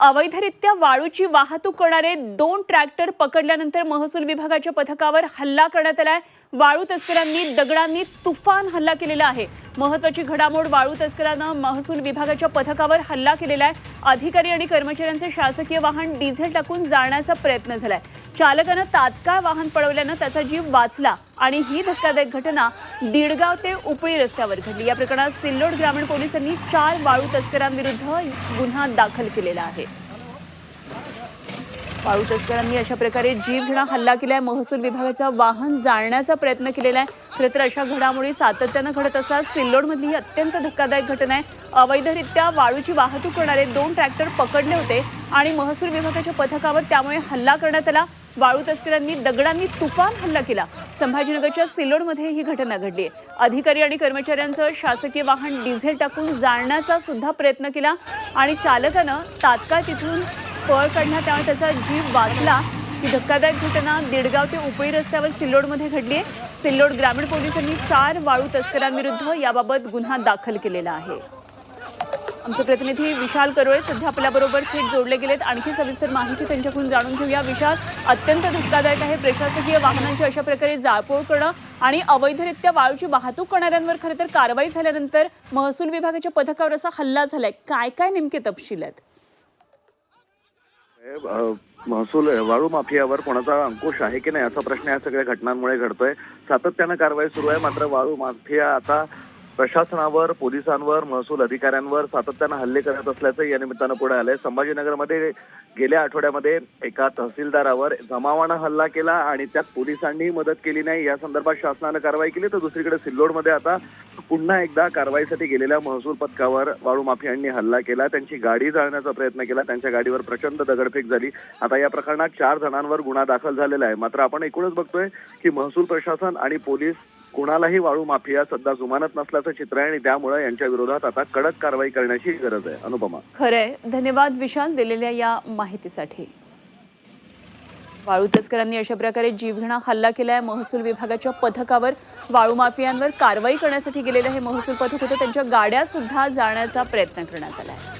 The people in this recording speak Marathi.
अवैधरित्या वाळूची वाहतूक करणारे दोन ट्रॅक्टर पकडल्यानंतर महसूल विभागाच्या पथकावर हल्ला करण्यात आलाय. वाळू तस्करांनी दगडांनी तुफान हल्ला केलेला आहे. महत्वाची घडामोड वाळू तस्करानं महसूल विभागाच्या पथकावर हल्ला केलेला आहे. अधिकारी आणि कर्मचाऱ्यांचे शासकीय वाहन डिझेल टाकून जाळण्याचा प्रयत्न झालाय. चालकानं तात्काळ वाहन पळवल्यानं त्याचा जीव वाचला आणि ही धक्कादायक घटना दीडगाव ते उपळी रस्त्यावर घडली. या प्रकरणात सिल्लोड ग्रामीण पोलिसांनी चार वाळू तस्करांविरुद्ध गुन्हा दाखल केलेला आहे. वाळू तस्करांनी अशा प्रकारे जीवघेणा हल्ला केलाय महसूल विभागाच्या वाहन जाळण्याचा प्रयत्न केलेला आहे. खरं तर अशा घडामोडी सातत्यानं घडत असतात सिल्लोडमधली ही अत्यंत धक्कादायक घटना आहे. अवैधरित्या वाळूची वाहतूक करणारे दोन ट्रॅक्टर पकडले होते आणि महसूल विभागाच्या पथकावर त्यामुळे हल्ला करण्यात आला. वाळू तस्करांनी दगडांनी तुफान हल्ला केला. संभाजीनगरच्या सिल्लोडमध्ये ही घटना घडली आहे. अधिकारी आणि कर्मचाऱ्यांचं शासकीय वाहन डिझेल टाकून जाळण्याचा सुद्धा प्रयत्न केला आणि चालकानं तात्काळ तिथून पळ काढला त्यामुळे त्याचा जीव वाचला. ही धक्कादायक घटना दिडगाव ते उपई रस्त्यावर सिल्लोडमध्ये घडली आहे. सिल्लोड ग्रामीण पोलिसांनी चार वाळू तस्करांविरुद्ध याबाबत गुन्हा दाखल केलेला आहे. आमचे प्रतिनिधी विशाल करोळे सध्या आपल्याबरोबर थेट जोडले गेलेत. आणखी सविस्तर माहिती त्यांच्याकडून जाणून घेऊया. विशाल अत्यंत धक्कादायक आहे. प्रशासकीय वाहनांची अशा प्रकारे जाळपोळ करणं आणि अवैधरित्या वाळूची वाहतूक करणाऱ्यांवर खरं तर कारवाई झाल्यानंतर महसूल विभागाच्या पथकावर असा हल्ला झालाय. काय काय नेमके तपशील आहेत? महसूल वाळू माफियावर कोणाचा अंकुश आहे की नाही असा प्रश्न या सगळ्या घटनांमुळे घडतोय. सातत्यानं कारवाई सुरू आहे मात्र वाळू माफिया आता प्रशासनावर पोलिसांवर महसूल अधिकाऱ्यांवर सातत्यानं हल्ले करत असल्याचं या निमित्तानं पुढे आलंय. संभाजीनगरमध्ये गेल्या आठवड्यामध्ये एका तहसीलदारावर जमावानं हल्ला केला आणि त्यात पोलिसांनीही मदत केली नाही. या संदर्भात शासनानं कारवाई केली. तर दुसरीकडे सिल्लोडमध्ये आता पुन्हा एकदा कारवाईसाठी गेलेल्या महसूल पथकावर वाळू माफियांनी हल्ला केला. त्यांची गाडी जाळण्याचा प्रयत्न केला. त्यांच्या गाडीवर प्रचंड दगडफेक झाली. आता या प्रकरणात चार जणांवर गुन्हा दाखल झालेला आहे. मात्र आपण एकूणच बघतोय की महसूल प्रशासन आणि पोलीस कुणालाही वाळू माफिया सध्या जुमानत नसल्याचं चित्र आहे आणि त्यामुळे यांच्या विरोधात आता कडक कारवाई करण्याची गरज आहे. अनुपमा. खरंय. धन्यवाद विशाल दिलेल्या या माहितीसाठी. वाळू तस्करांनी अशा प्रकारे जीवघेणा हल्ला केलाय. महसूल विभागाच्या पथकावर वाळू माफियांवर कारवाई करण्यासाठी गेलेलं हे महसूल पथक होतं. त्यांच्या गाड्या सुद्धा जाण्याचा प्रयत्न करण्यात आलाय.